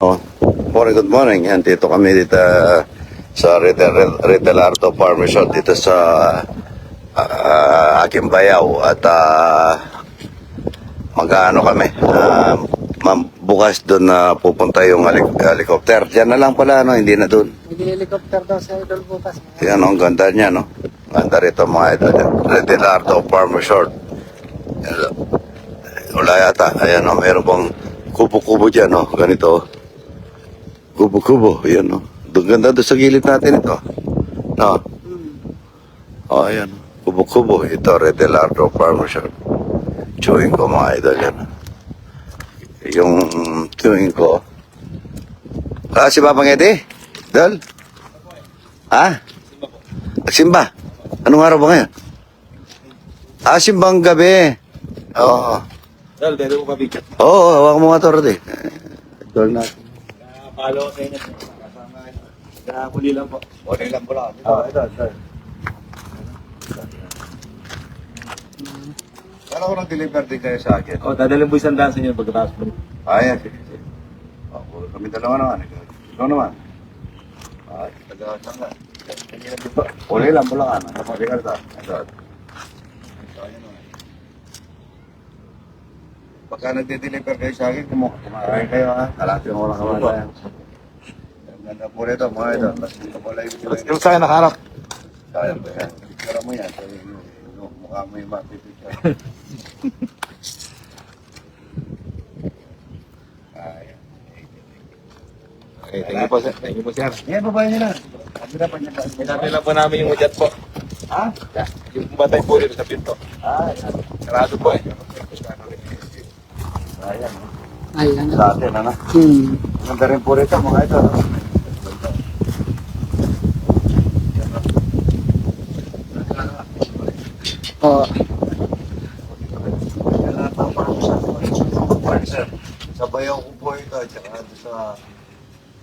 Oh, morning, good morning. Yan, dito kami dito uh, sa Retail, Retail Farm Resort dito sa uh, aking bayaw at uh, mag-ano kami. Uh, bukas doon na pupunta yung helik- helicopter. Diyan na lang pala, no? hindi na doon. Mag-helicopter daw sa idol bukas. Yan, ang ganda niya, no? Ganda rito mga idol. Retail Farm Resort. Wala yata. Ayan, no? Meron pang kubo-kubo dyan, no? Ganito. Kubo-kubo. Yan, no? Doon ganda doon sa gilid natin ito. No? Oh, ayan. Kubo-kubo. Ito, Redelardo Farm Resort. Chewing ko, mga idol, yan. Yung chewing ko. Ah, si Papa Ngede? Dal? Ha? Simba. Anong araw ba ngayon? Ah, simbang gabi. Oo. Dal, dali ko kabigyan. Oo, oh, hawak mo nga to, Rode. Dol natin. Follow ko sa inyo. Kasama kayo. Kaya huli lang po. Huli lang po lang. Oo, ito, ito. Kala ko nag-deliver din kayo sa akin. Oh, dadalhin po isang daan sa inyo pagkatapos mo. Ayan, sige, sige. Oh, puro kami dalawa naman. Ikaw naman. Ay, taga-saan ka? Huli lang po lang. Ano po, Ricardo? Ito. Ito, ayan, oh. Pagka nagde-deliver kayo sa akin, kumu- kumakain kayo ha. Kalapin mo lang kaman tayo. Ang ganda po rito, mga ito. Tapos dito po lang yung Yung sa akin nakaharap. Kaya ba yan? Picture mo yan. Sabi mo, mukha mo yung mapipicture. Ayan. Okay, thank you po, sir. Thank you po, sir. Yan, babae niya na. Sabi na pa niya. Sinabi lang po namin yung udyat po. Ha? Yung batay po rito sa pinto. Ah, Sarado po eh. Ayan. Ayan. Sa atin, ano? Hmm. Ganda rin po rito, mga ito. no? Oo. Farm sa bayaw ko po ito, at saka sa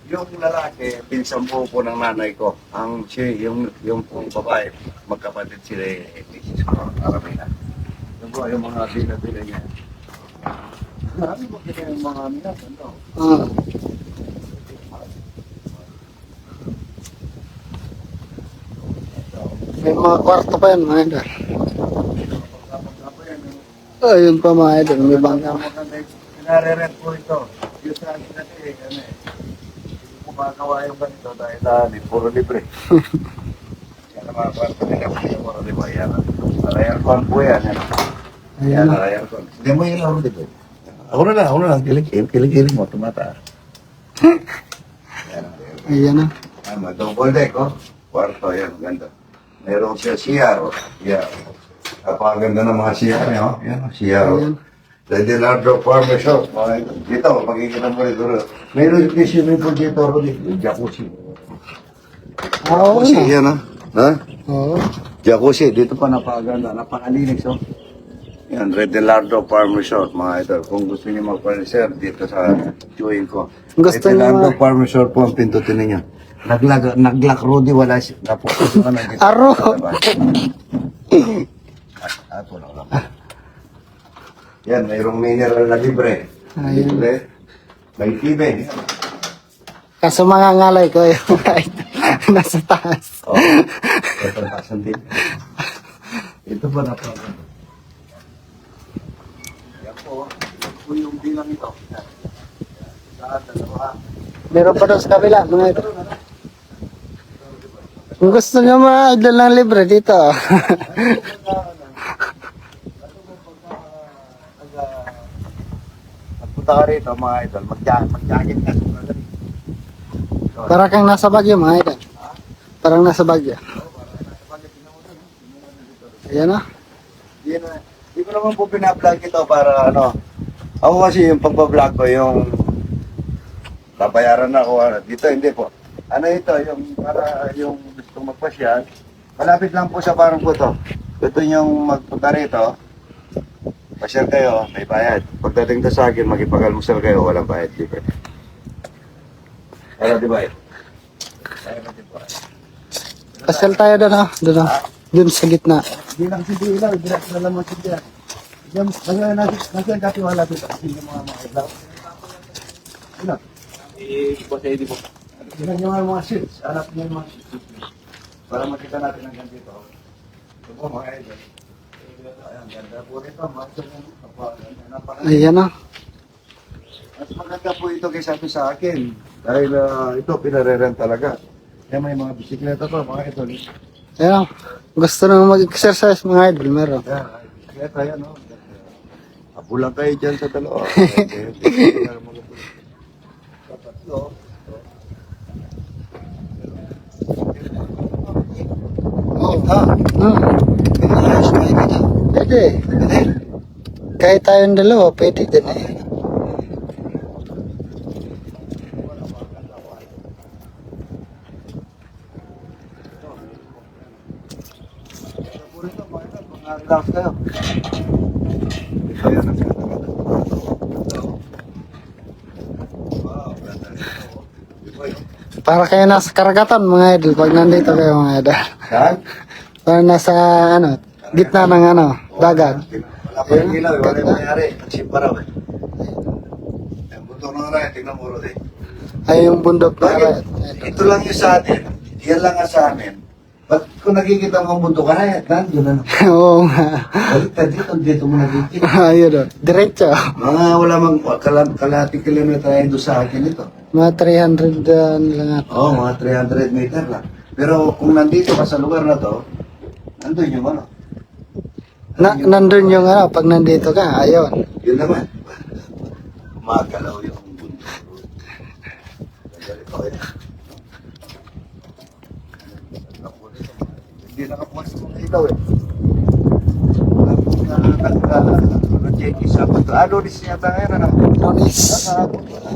yung lalaki, pinsan po po ng nanay ko. Ang siya, yung, yung po babae, magkapatid sila eh, ko, Aramina. Yung po, yung mga bila-bila niya. Yung? Ah. Ayun pa mga idol, may bangka. Pinare-rent po ito. Yung sa akin ano eh, hindi ko makakawa yung ah, puro libre. Yan ang mga kwarto nila yung puro libre. Yan. Para aircon po yan. Yan. Ayan Yan, na. para aircon. Hindi mo dito. Ako na lang, ako na lang. Kilig, kilig mo, tumataas. Ayan na. Tama, double deck, oh. Kwarto, yan, ganda. Meron siya CR, oh. Yeah. Napakaganda ng mga CR niya, oh. Yan, oh, CR, oh. The Delardo Farmer Shop. ito. Dito, makikita mo rito. Meron yung swimming pool dito, Rudy. Yung jacuzzi. Ah, Oo Jacuzzi, yan, ah. Ha? Oo. Jacuzzi, dito pa napakaganda, napakalinis, oh. Yan, Red Delardo Farm Resort, mga idol. Kung gusto niyo mag-furniture dito sa chewing ko. Gusto Red niyo Delardo ma- Farm Resort po ang pindutin ninyo. Naglag, naglag Rudy, wala siya. Tapos, ano dito. Aro. Ah, Ato lang lang. Yan, mayroong mineral na libre. Ayun. Libre. May TV. Kaso mga ngalay ko yung idol. Nasa taas. Oh, ito ang tasan din. Ito ba na po? Po. Yung bilang ito. Lahat, dalawa. Meron pa doon sa kabila, mga idol. Kung gusto nyo mga idol ng libre dito. Pagpunta ka rito, mga idol, mag-jacket ka. Para kang nasa Bagyo, mga idol. Parang nasa Bagyo. Ayan na. Hindi na, hindi ko naman po pina-vlog ito para ano. Ako kasi yung pagpa-vlog ko, yung babayaran ako. Ano. Dito hindi po. Ano ito, yung para yung gusto magpasyal. Malapit lang po sa parang po to. Gusto yung magpunta rito. Pasyal kayo, may bayad. Pagdating to sa akin, makipagalmusal kayo, walang bayad. Ba? Ano, di ba? Pasal tayo doon, ha? Doon, ha? Doon sa gitna. Hindi lang si Dila, direct na lang mo si Dila. Diyan, nasa nasa nasa katiwala dito. Hindi mo mga mga ilaw. Ano? Eh, po. Tignan nyo nga yung mga sheets. Hanap nyo yung mga sheets. Para makita natin ang ganito. Ito po mga idol. Ayan, ganda po ito. Macho mo. Napaka- Ayan na. Mas maganda po ito kaysa sa akin. Dahil ah, ito, pinareren talaga. Kaya may mga bisikleta pa, mga idol. Ayan. Gusto nang mag-exercise mga idol, meron. Ay, bisikleta yan, no? Abulang kayo dyan sa dalawa. Oo. Ah, Hmm. Pwede. Pwede. Kahit tayong dalawa, pwede din eh. Puro ito, mga idol, mga relax kayo. Ayan, ang. Para kayo nasa karagatan mga idol pag nandito kayo mga idol. Yan. Para nasa ano, gitna ng ano, dagat. Wala pa yung ilaw, wala yung nangyari. Nagsimpa raw eh. Yung bundok ng aray, tingnan mo rin eh. Ay yung bundok na Bakit? Ito lang yung sa atin. Yan lang ang sa amin. Ba't kung nakikita mo ang bundok, ay, nandun ano. Oo nga. Baliktad dito, dito mo nakikita. Ayun o. Diretso. Mga wala mang kal kalating kilometer ay doon sa akin ito. Mga 300 uh, lang ata. Oo, mga 300 meter lang. Pero kung nandito ka sa lugar na to, nandun yung ano. Na, nandun yung ano, pag nandito ka, ayun. Yun naman. Kumagalaw yung bundok. Ganda Hindi nakapuwas kung ilaw eh. Wala pong nag-check isa pa ito. Ano rin siya tayo na na? Nonis. Nakahapon pa na.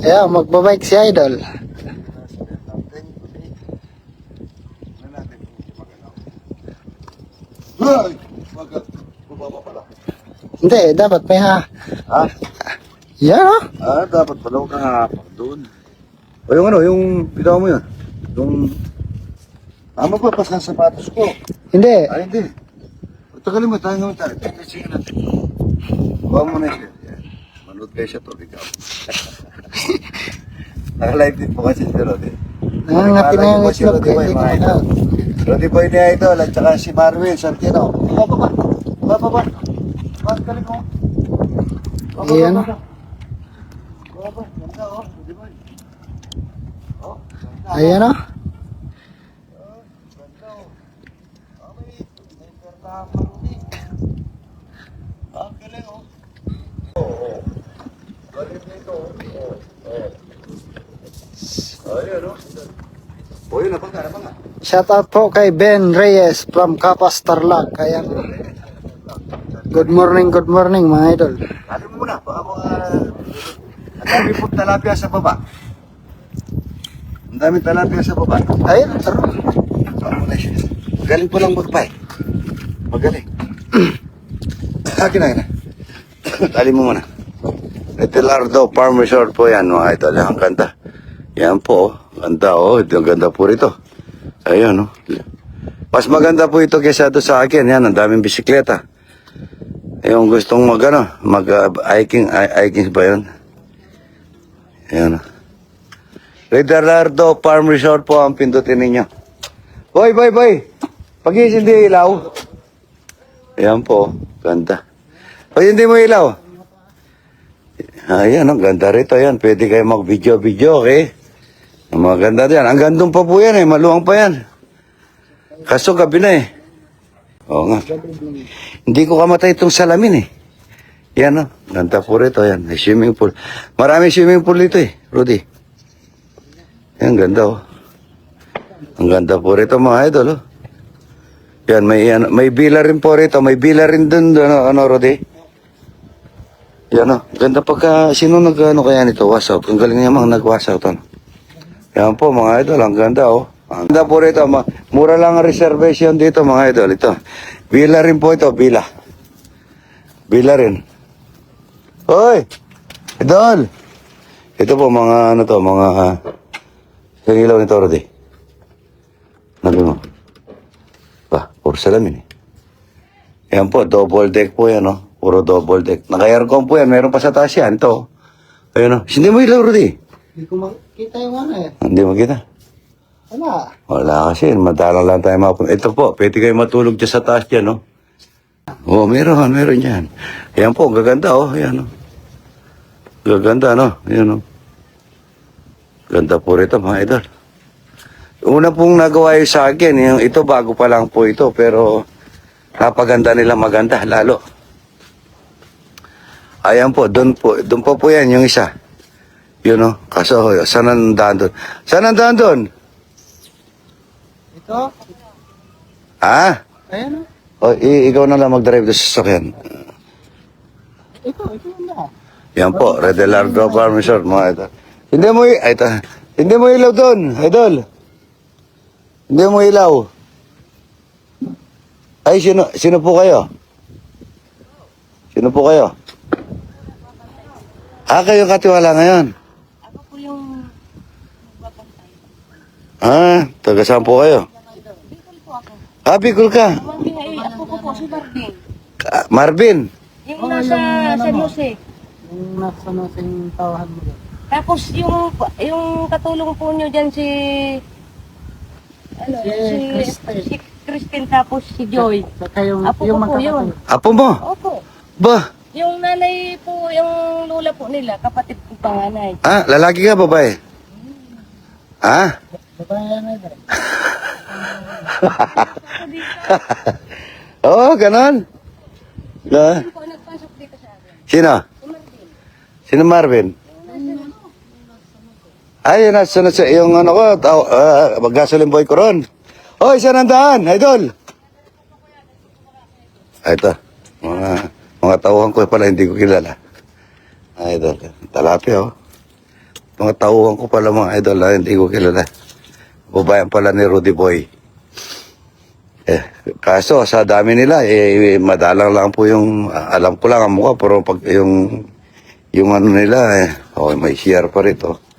Kaya magbabike si idol. Ay! Bumaba pala. Hindi, dapat may ha. Ha? Yan o. Ah, dapat pala huwag kang hapak doon. O yung ano, yung bitaw mo yun. Yung... Ah, magpapas ng sapatos ko. Hindi. Ay, hindi. Tagalin mo, tayo naman tayo. Tingnan siya natin. Huwag mo na siya. Yan. Manood kayo siya to, ikaw. Naka-live din po kasi si Rod eh. Nangangati na yung Si itlog. Rodi Boy, na idol. Rodi at saka si Marvin Santino. Baba ba? Baba ba? Baba galing ko. Baba, Ayan. baba, baba. Baba, ganda oh. Rodi Boy. Oh, ganda. Ayan o. Oh. Ah. Shout out po kay Ben Reyes from Kapas Tarlac. Kaya Good morning, good morning mga idol. Ano muna, baka mga... Ang dami talapia sa baba. Ang dami talapia sa baba. Ayun, na siya. Magaling po lang magpay. Magaling. Akin na, akin na. Tali mo muna. Etilardo Farm Resort po yan mga idol. Ang ganda. Yan po. oh. Ganda oh. Ang ganda po rito. Ayan oh. Mas maganda po ito kaysa doon sa akin. Yan, ang daming bisikleta. Yung gustong mag, ano, mag uh, hiking, hi- hiking ba yun? Ayan oh. Etilardo Farm Resort po ang pindutin ninyo. Boy, boy, boy. Pag-isindi ilaw. Ayan po. Ganda. Pag hindi mo ilaw. Ayan, ang ganda rito yan. Pwede kayo mag-video-video, okay? Ang mga ganda yan. Ang gandong pa po yan eh. Maluwang pa yan. Kaso gabi na eh. Oo nga. Hindi ko kamatay itong salamin eh. Yan oh. Ganda po rito yan. May swimming pool. Marami swimming pool dito eh, Rudy. Yan, ganda oh. Ang ganda po rito mga idol oh. Yan, may, yan, may bila rin po rito. May bila rin dun, ano, ano Rudy? Yan o. Ganda pagka, sino nag, ano kaya nito, wash? Ang galing niya mga nag-wash out, ano. Yan po, mga idol, ang ganda, oh. Ang ganda po rito, ma- mura lang ang reservation dito, mga idol. Ito, bila rin po ito, bila. Bila rin. Hoy! Idol! Ito po, mga, ano to, mga, uh, ilaw nito, Rodi. Nabi mo. Pa, puro salamin eh. Yan po, double deck po yan, oh. Puro double deck. Naka-aircon po yan. Meron pa sa taas yan. Ito. Ayun o. Hindi mo ilaw, Rudy. Hindi ko makita yung ano eh. Hindi mo kita. Wala. Wala kasi. Madalang lang tayo mapunta. Ito po. Pwede kayo matulog dyan sa taas dyan, no? Oo, meron. Meron yan. Ayan po. Gaganda, oh. Ayan, oh. Gaganda, no? Ayan, oh. Ganda po rito, mga idol. Una pong nagawa yung sa akin, yung ito bago pa lang po ito, pero napaganda nila maganda, lalo. Ayan po, doon po, doon po po yan, yung isa. Yun o, kaso, saan ang daan doon? Saan ang daan doon? Ito. Ha? Ayan o. O, i- ikaw na lang mag-drive doon sa sasakyan. Ito, ito yun na. Yan po, Redelardo Farm Resort, mga idol. Hindi mo, i- ay, ta- hindi mo ilaw doon, idol. Hindi mo ilaw. Ay, sino, sino po kayo? Sino po kayo? Ah, kayo katiwala ngayon. Ako po yung magbabantay. Ah, taga saan po kayo? Bicol po ako. Ah, Bicol ka. Marvin, ay, ako po po si Marvin. Ah, Marvin. Yung nasa San Jose. Yung nasa nasing tawahan mo doon. Tapos yung yung katulong po nyo dyan si ano, Si si, Christine. si Christine tapos si Joy. Saka yung, Apo yung ko po yun. Apo mo? Opo. Ba? Yung nanay po, yung lula po nila, kapatid ko panganay. Ah, lalaki ka, babae? Ah? Babae yan eh. Oo, oh, ganon. Ah, Ako nagpasok dito sa akin. sino? Si Marvin. Sino Marvin? Ay, yun na, sa yung ano ko, taw, uh, gasoline boy ko ron. Hoy, isa nandaan, idol. Ay, ito. Mga, mga tauhan ko pala, hindi ko kilala. Ay, idol. Talapia, oh. Mga tauhan ko pala, mga idol, ah, hindi ko kilala. Babayan pala ni Rudy Boy. Eh, kaso, sa dami nila, eh, madalang lang po yung, ah, alam ko lang ang mukha, pero pag yung, yung ano nila, eh, oh, may share pa rito.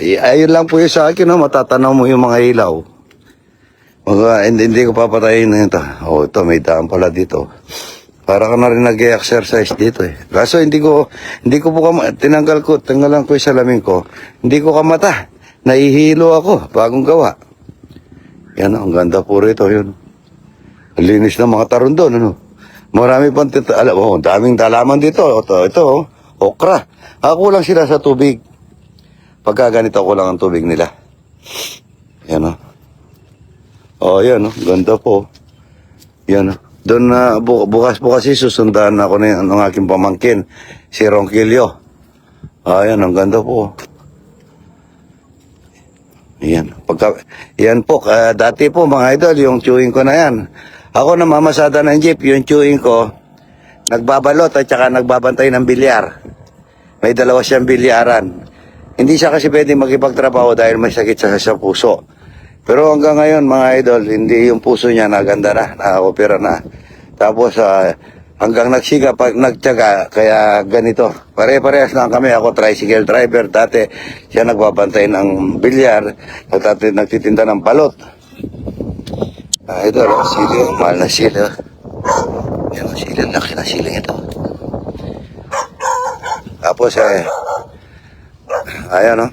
Y- ayun lang po yung sa akin, no? matatanaw mo yung mga ilaw. Mga, hindi, hindi ko papatayin na ito. Oh, ito, may daan pala dito. Para ka na rin nag-exercise dito eh. Kaso hindi ko, hindi ko po kama, tinanggal ko, tanggalan ko yung salamin ko. Hindi ko kamata. Nahihilo ako, bagong gawa. Yan, ang ganda po rito, yun. Linis ng mga taron doon, ano. Marami pang alam, oh, daming dalaman dito. Ito, ito, oh, okra. Ako lang sila sa tubig. Pagka ganito ko lang ang tubig nila. Yan, oh. Oh, yan, oh. Ganda po. Yan, oh. Doon na, bu- bukas po kasi susundan ako ng, ng aking pamangkin, si Ronquillo. Ah, yan, ang ganda po. Yan. Pagka, yan po, ka- dati po mga idol, yung chewing ko na yan. Ako na mamasada ng jeep, yung chewing ko, nagbabalot at saka nagbabantay ng bilyar. May dalawa siyang bilyaran. Hindi siya kasi pwede makipagtrabaho dahil may sakit sa, sa puso. Pero hanggang ngayon mga idol, hindi yung puso niya naganda na, nakakopera na. Tapos ah, hanggang nagsiga pag nagtyaga, kaya ganito. Pare-parehas lang kami, ako tricycle driver, dati siya nagbabantay ng bilyar, at dati nagtitinda ng balot. Ah, idol, oh, sili, oh, mahal na sili. oh. Yan ang sili, laki na sili ito. Tapos eh, ayan oh.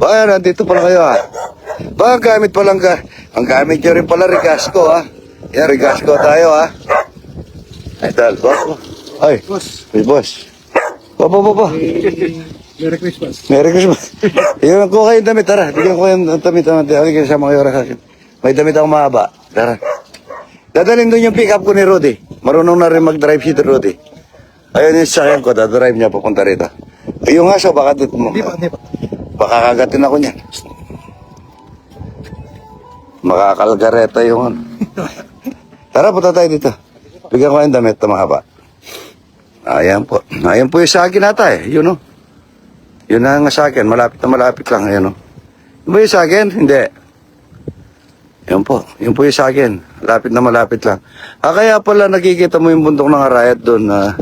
Ba, nandito pala kayo ah. Ba, ang gamit pa lang ka. Ang gamit nyo rin pala, Rigasco ah. Yan, Rigasco tayo ah. Ay, tal, boss. Ay, Boss, hey, boss. Ba, ba, ba, ba. Merry Christmas. Merry Christmas. Iwan ko kayo damit, tara. Bigyan ko kayo ng damit. Halika sa mga oras. May damit ako mahaba. Tara. Dadalhin doon yung pick-up ko ni Rudy. Marunong na rin mag-drive si Rudy. Ayun yung sasakyan ko, dadrive niya papunta rito. Yung aso, baka dito mo. Hindi pa, hindi pa. Baka kagatin ako niyan. Makakalgareta yung ano. Tara, punta tayo dito. Bigyan ko kayong damit na mahaba. Ayan po. Ayan po yung sa akin ata eh. Yun o. Yun na nga sa akin. Malapit na malapit lang. Ayan o. Yun ba yung sa akin? Hindi. Yun po. Yun po yung sa akin. Malapit na malapit lang. Ah, kaya pala nakikita mo yung bundok ng Arayat doon na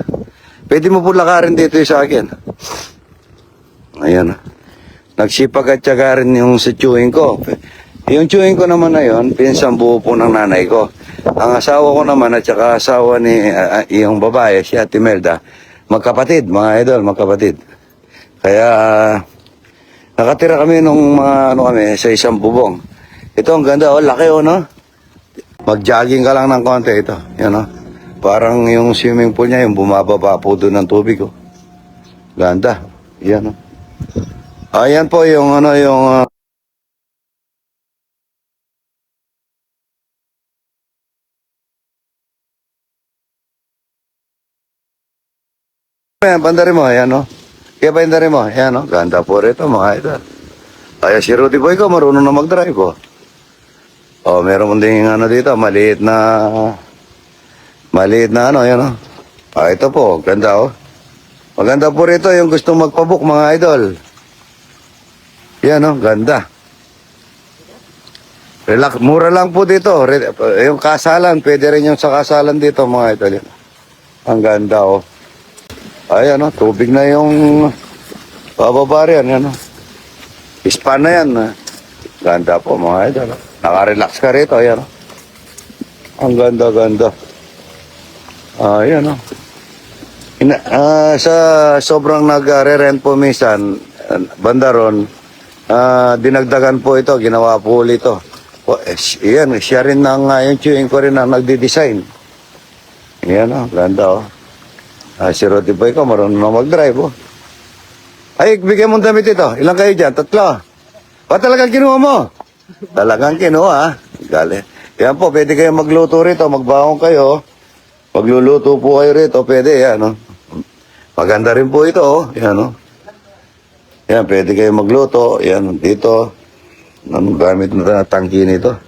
pwede mo po lakarin dito yung sa akin. Ayan. Nagsipag at tiyaga rin yung sa chewing ko. Yung chewing ko naman na yun, pinsang buo po ng nanay ko. Ang asawa ko naman at saka asawa ni ah, yung babae, si Ate Melda, magkapatid, mga idol, magkapatid. Kaya ah, nakatira kami nung mga ano kami sa isang bubong. Ito ang ganda, oh, laki oh, no? Mag-jogging ka lang ng konti ito. Yan oh. Parang yung swimming pool niya, yung bumababa po doon ng tubig oh. Ganda. Yan oh. Ayan po yung ano yung ah, Ayan, bandari mo, ayan o. Kaya bandari mo, ayan o. Ganda po rito, mga idol. Kaya si Rudy Boy ko, marunong na mag-drive o. O, meron din ano dito, maliit na... Maliit na ano, ayan o. Ah, ito po, ganda o. Maganda po rito yung gusto magpabook, mga idol. Yan o, ganda. Relax, mura lang po dito. Re- yung kasalan, pwede rin yung sa kasalan dito, mga idol. Ang ganda o. Ayan, no, tubig na yung bababa rin, yan, no. Ispan na yan. ah. Ganda po, mga idol. no. Naka-relax ka rito, ayan, no. Ang ganda, ganda. Ayan, no. Ina, ah, sa sobrang nag-re-rent po minsan, ah, banda ron, ah, dinagdagan po ito, ginawa po ulit ito. O, eh, yan, siya rin ang, uh, yung chewing ko rin ang nagdi-design. Yan, no, ganda, oh. Ah, si Roddy Boy ko, marunong na mag-drive, oh. Ay, bigyan mong damit ito. Ilan kayo dyan? Tatlo. O talagang kinuha mo? Talagang kinuha, ah. Gali. Yan po, pwede kayo magluto rito, magbahong kayo. Magluluto po kayo rito, pwede, yan, oh. Maganda rin po ito, oh. Yan, oh. Yan, pwede kayo magluto. Yan, dito. Anong gamit na tangki nito?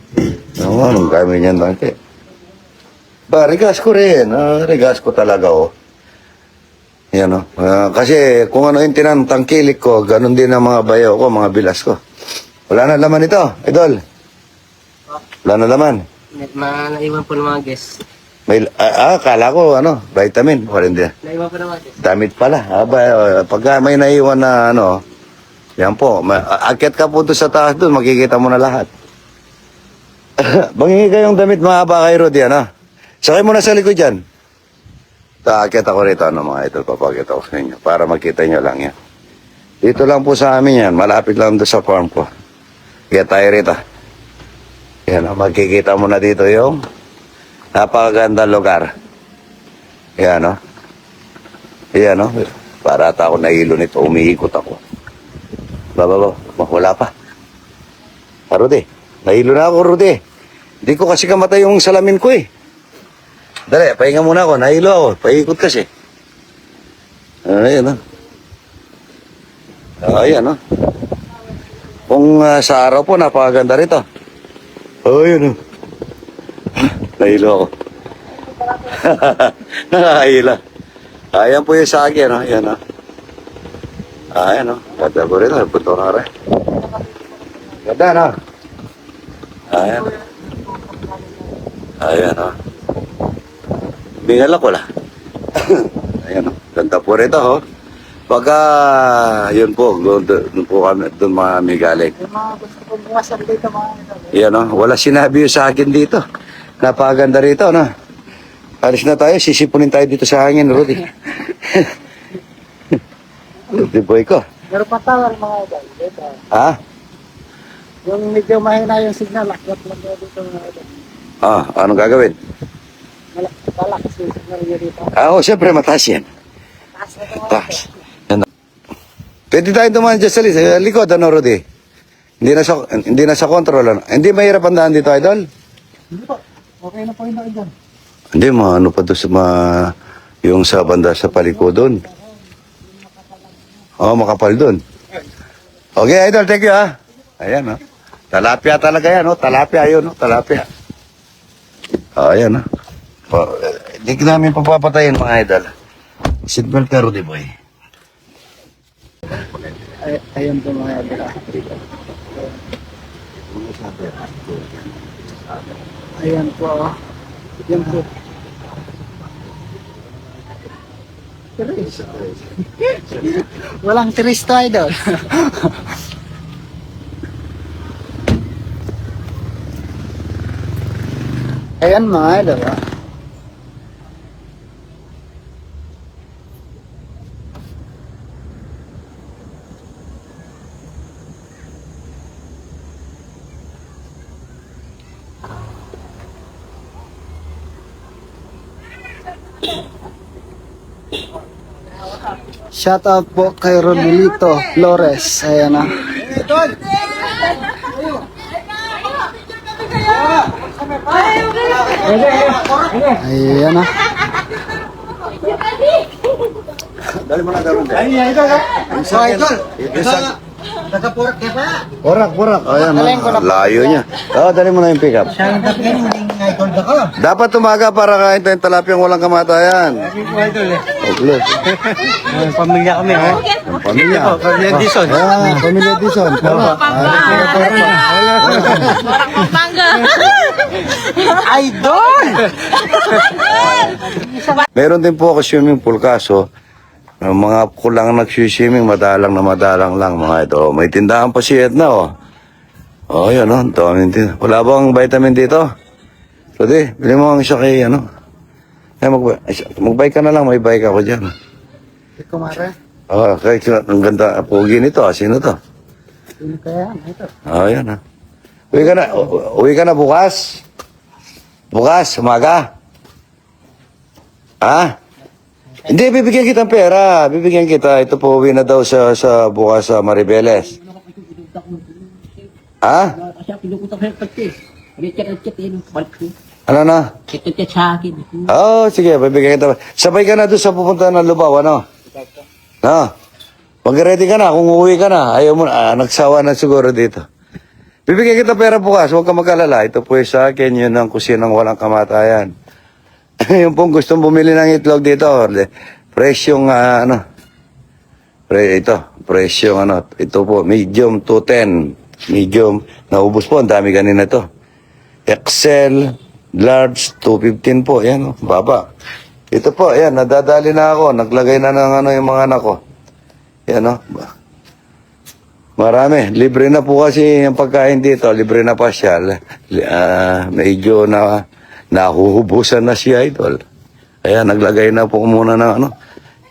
Ano, anong gamit niyan tangki? Ba, regas ko rin. Ah, regas ko talaga, oh. Yan o. Ah, kasi kung ano yung tinang tangkilik ko, ganun din ang mga bayaw ko, mga bilas ko. Wala na laman ito, idol. Wala na laman. Mga naiwan po ng mga guests. May, ah, ah, kala ko, ano, vitamin. Wala hindi. Naiwan. Damit pala. Ah, ba, ah, pagka may naiwan na, ano, yan po. Ma, ah, akyat ka po doon sa taas doon, makikita mo na lahat. Bangingi kayong damit mahaba kay Rudy, ano? Sakay mo na sa likod dyan. Taakit ako rito, ano mga idol, papakita ko sa inyo, para makita nyo lang yan. Dito lang po sa amin yan, malapit lang doon sa farm ko. Kaya tayo rito. Yan, makikita mo na dito yung napakaganda lugar. Yan, no? Yan, no? Para ata ako nahilo nito, umiikot ako. Baba, baba, wala pa. Ah, Rudy, nahilo na ako, Rudy. Hindi ko kasi kamatay yung salamin ko eh. Dali, pahinga muna ako. Nahilo ako. Paikot kasi. Ayan, no? Ayan, no? Kung ah, sa araw po, napakaganda rito. Ayan, no? Nahilo ako. Nakahila. Ayan po yung sagi, no? Ayan, no? Ayan, no? Ganda po rito. Punto na rin. Ganda, no? Ayan. Ayan, no? Bingal ako la. Ayan, oh. ganda po rito, ho. Pagka, yun po, doon, doon po kami, doon mga galing. Yung mga gusto kong buwasan dito mga idol. Yan, oh. wala sinabi yun sa akin dito. Napakaganda rito, no? Alis na tayo, sisipunin tayo dito sa hangin, Rudy. Rudy boy ko. Pero patawal mga idol. Dito. Ha? Yung medyo mahina yung signal, akyat lang daw dito mga idol. Ah, anong gagawin? Malak- Malakas yung signal nyo dito. Ah, oh, siyempre, mataas yan. Taas na ito. Pwede tayo dumaan dyan sa sa likod, ano, Rudy? Hindi na sa, hindi na sa control, ano? Hindi mahirap ang daan dito, idol? Hindi po. Okay na po yung daan dyan. Hindi, ano pa doon sa ma, yung sa banda sa palikod doon. Oo, oh, makapal doon. Okay, idol, thank you, ha? Ayan, ha? Talapia talaga yan, oh. Talapia, yun, oh. Talapia. Oh, ayan, ha? Oh, Hindi ka namin papapatayin, mga idol. Seatbelt ka, Rudy boy. Ay, ayun po mga idol. Ayan po. Oh. Yan po. Tiris. Walang tiris to idol. Ayan mga idol. ah. Shout out po kay Rodilito Flores. Ayan ah. Ayan ah. Dali mo na gawin din. Ay, ay, ay, Purak, purak. Ayan, oh, layo niya. Oo, dali mo na yung pickup. Dapat tumaga para kain tayong talapyang walang kamatayan. Oh, Pamilya kami, oh. Ang pamilya. Pamilya Dison. Ah, pamilya Dison. Tama. Idol! Meron din po ako swimming pool kaso ang mga kulang nag-swimming, madalang na madalang lang mga ito. May tindahan pa si Edna, oh. Oh, yan, oh. Ang daming tin- Wala bang vitamin dito? Pwede, bili mo ang isa kay, ano. Ay, mag mag-bike ka na lang, may bike ako dyan. Kumare. Oh, kay, ang ganda, pogi nito, ah. Sino to? Sino kaya? Ito. Oh, yan, ah. Uwi ka na, uwi ka na bukas. Bukas, umaga. Ha? Hindi, bibigyan kita ng pera. Bibigyan kita. Ito po, uwi na daw sa, sa bukas sa Maribeles. Ha? Ano na? Oo, oh, sige, bibigyan kita. Sabay ka na doon sa pupunta ng Lubaw, ano? No? Mag-ready ka na, kung uuwi ka na. Ayaw mo na, ah, nagsawa na siguro dito. Bibigyan kita pera bukas, huwag ka magkalala. Ito po sa akin, yun ang kusinang walang kamatayan. yung pong gustong bumili ng itlog dito, presyong, ah, ano, pre, ito, presyong, ano, ito po, medium 210. Medium, naubos po, ang dami kanina to. Excel, large, 215 po. Yan, oh, baba. Ito po, yan, nadadali na ako. Naglagay na ng ano yung mga anak ko. Yan, oh. Marami. Libre na po kasi ang pagkain dito. Libre na pasyal. Li- ah, medyo na nahuhubusan na si Idol. Kaya naglagay na po muna ng ano.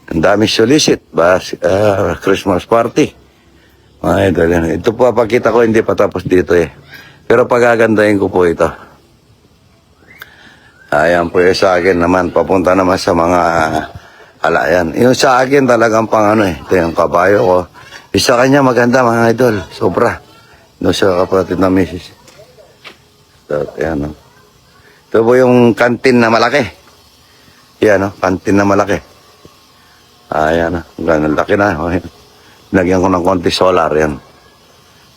Ang dami solicit. Bas, ah, Christmas party. Mga idol. Ito po, pakita ko, hindi pa tapos dito eh. Pero pagagandahin ko po ito. Ayan po yung sa akin naman, papunta naman sa mga alayan. Yung sa akin talagang pang ano eh, ito yung kabayo ko. Isa kanya maganda mga idol, sobra. No sa kapatid na misis. So, ayan o. Ito po yung kantin na malaki. Yan o, kantin na malaki. Ayan o, ganun laki na. O, yan. Lagyan ko ng konti solar yan.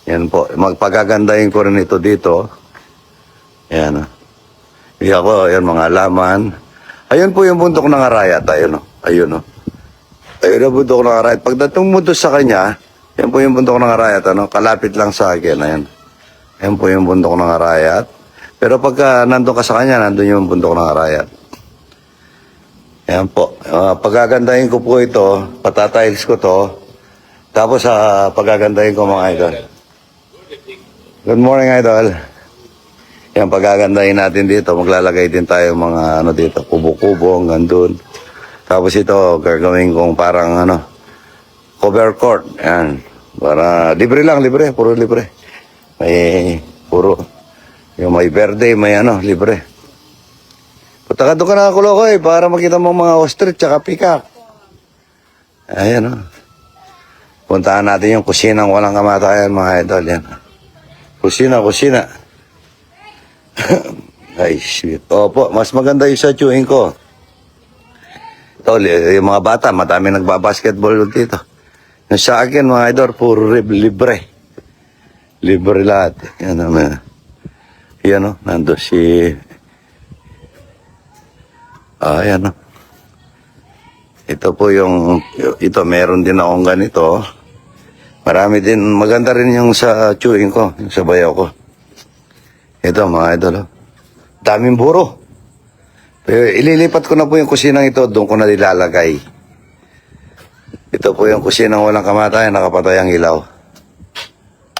Yan po, magpagagandahin ko rin ito dito. Yan o. Iya ko, yan mga laman. Ayun po yung bundok ng Arayat. Ayun o. Ayun o. Ayun ang bundok ng Arayat. Pagdating mo doon sa kanya, yan po yung bundok ng Arayat. Ano? Kalapit lang sa akin. Ayan. Yan po yung bundok ng Arayat. Pero pagka nandun ka sa kanya, nandun yung bundok ng Arayat. Yan po. Uh, pagagandahin ko po ito. Patatiles ko to. Tapos sa pagagandahin ko mga idol. Good morning, idol. Yan, pagagandahin natin dito. Maglalagay din tayo mga ano dito, kubo-kubo hanggang doon. Tapos ito, gagawin kong parang ano, cover court. Yan. Para, libre lang, libre. Puro libre. May, may verde, may ano, libre. Punta ka doon ka na kuloko eh, para makita mo mga ostrich tsaka peacock. Ayan o. Puntahan natin yung kusinang walang kamatayan mga idol. Yan. Kusina, kusina. Ay, shit. Opo, mas maganda yung sa ko. Ito, li- yung mga bata, madami nagbabasketball dito. Yung sa akin, mga idol, puro libre. Libre lahat. Yan, ano, yan, o, nando si... Ah, yan, o. Ito po yung, ito, meron din akong ganito. Marami din, maganda rin yung sa chewing ko, yung sa bayaw ko. Ito mga idol. oh. Daming buro. Pero ililipat ko na po yung kusinang ito, doon ko na nilalagay. Ito po yung kusinang walang kamatayan, nakapatay ang ilaw.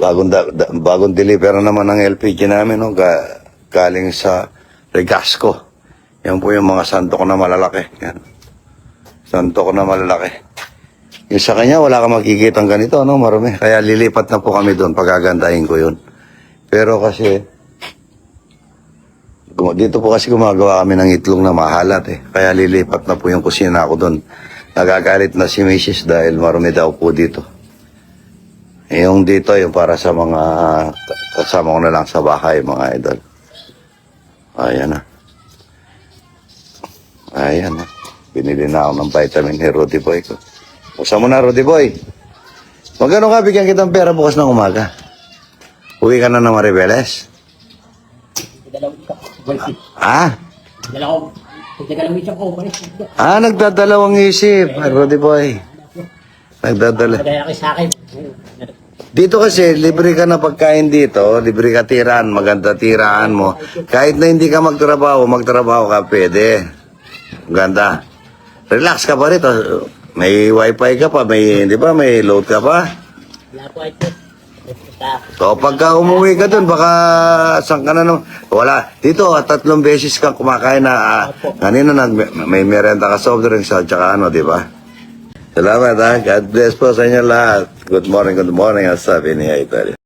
Bagong, da, da- bagong deliver na naman ng LPG namin, no? Ga, galing sa Regasco. Yan po yung mga santo ko na malalaki. Yan. Santo ko na malalaki. Yung sa kanya, wala kang makikita ganito, no? Marami. Kaya lilipat na po kami doon. Pagagandahin ko yun. Pero kasi, dito po kasi gumagawa kami ng itlog na mahalat eh. Kaya lilipat na po yung kusina ko doon. Nagagalit na si Mrs. dahil marumi daw po dito. Eh, Yung dito, yung para sa mga kasama ko na lang sa bahay, mga idol. Ayan na. Ayan na. Binili na ako ng vitamin ni Rudy Boy ko. Buksan mo na, Rudy Boy. Magkano ka bigyan kitang pera bukas ng umaga? Uwi ka na ng Maribeles? Ah? Dalawang. Dalawang isa ko. Ah, nagdadalawang isip, Rudy Boy. Nagdadala. Kayo sa akin. Dito kasi, libre ka na pagkain dito, libre ka tiraan, maganda tiraan mo. Kahit na hindi ka magtrabaho, magtrabaho ka, pwede. Ganda. Relax ka pa rito. May wifi ka pa, may, di ba, may load ka pa. So, pagka umuwi ka dun, baka saan ka na naman. Wala. Dito, ah, tatlong beses kang kumakain na, ah, kanina nag, may merenda ka soft drinks at saka ano, di ba? Salamat ha. God bless po sa inyo lahat. Good morning, good morning. Sabi ni Idol.